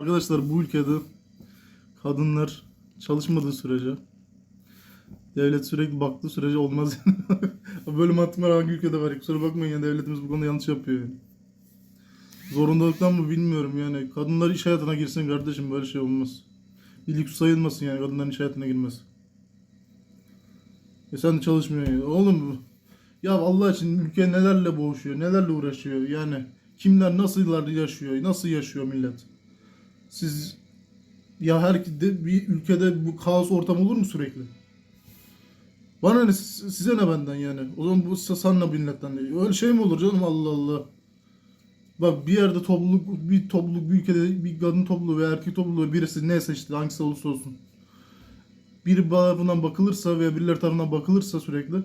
Arkadaşlar bu ülkede kadınlar çalışmadığı sürece devlet sürekli baktığı sürece olmaz. Böyle mantıklar hangi ülkede var? Kusura bakmayın ya devletimiz bu konuda yanlış yapıyor. Yani. Zorundalıktan mı bilmiyorum yani. Kadınlar iş hayatına girsin kardeşim böyle şey olmaz. Bir lüks sayılmasın yani kadınların iş hayatına girmesi. E sen de çalışmıyorsun ya. Oğlum ya Allah için ülke nelerle boğuşuyor, nelerle uğraşıyor yani. Kimler nasıllar yaşıyor, nasıl yaşıyor millet. Siz ya her bir ülkede bu kaos ortamı olur mu sürekli? Bana ne siz- size ne benden yani? O zaman bu sana milletten değil. Öyle şey mi olur canım Allah Allah. Bak bir yerde topluluk bir topluluk bir ülkede bir kadın topluluğu ve erkek topluluğu birisi neyse işte hangisi olursa olsun. Biri tarafından bakılırsa veya birileri tarafından bakılırsa sürekli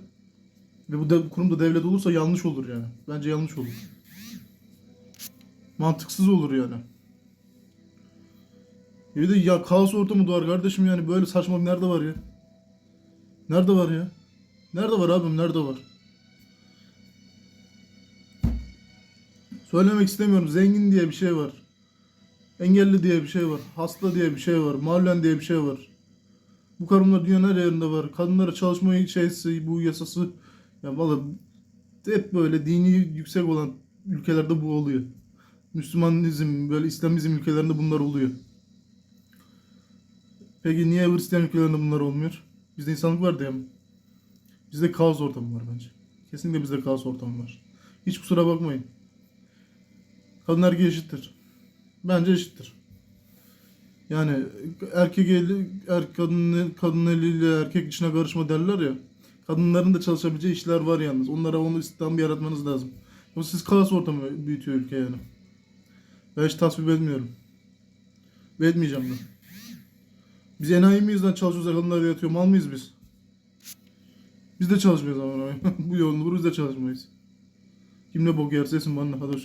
ve bu de, kurumda devlet olursa yanlış olur yani. Bence yanlış olur. Mantıksız olur yani. Bir de ya kaos ortamı doğar kardeşim yani böyle saçmalık nerede var ya? Nerede var ya? Nerede var abim nerede var? Söylemek istemiyorum. Zengin diye bir şey var. Engelli diye bir şey var. Hasta diye bir şey var. Mahallen diye bir şey var. Bu karımlar dünyanın her yerinde var. Kadınlara çalışma şeysi, bu yasası. Ya valla hep böyle dini yüksek olan ülkelerde bu oluyor. Müslümanizm, böyle İslamizm ülkelerinde bunlar oluyor. Peki niye Hristiyan ülkelerinde bunlar olmuyor? Bizde insanlık var diye mi? Bizde kaos ortamı var bence. Kesinlikle bizde kaos ortamı var. Hiç kusura bakmayın. Kadın erkeğe eşittir. Bence eşittir. Yani erkek eli, er, kadın, kadın eliyle erkek içine karışma derler ya. Kadınların da çalışabileceği işler var yalnız. Onlara onu istihdam yaratmanız lazım. Yoksa siz kaos ortamı büyütüyor ülke yani. Ben hiç tasvip etmiyorum. Ve etmeyeceğim de. Biz enayi miyiz lan çalışıyoruz da kadınlar yatıyor. Mal mıyız biz? Biz de çalışmıyoruz ama. Bu yolunu biz de çalışmayız. Kim ne bok yerse yesin bana. Hadi hoşça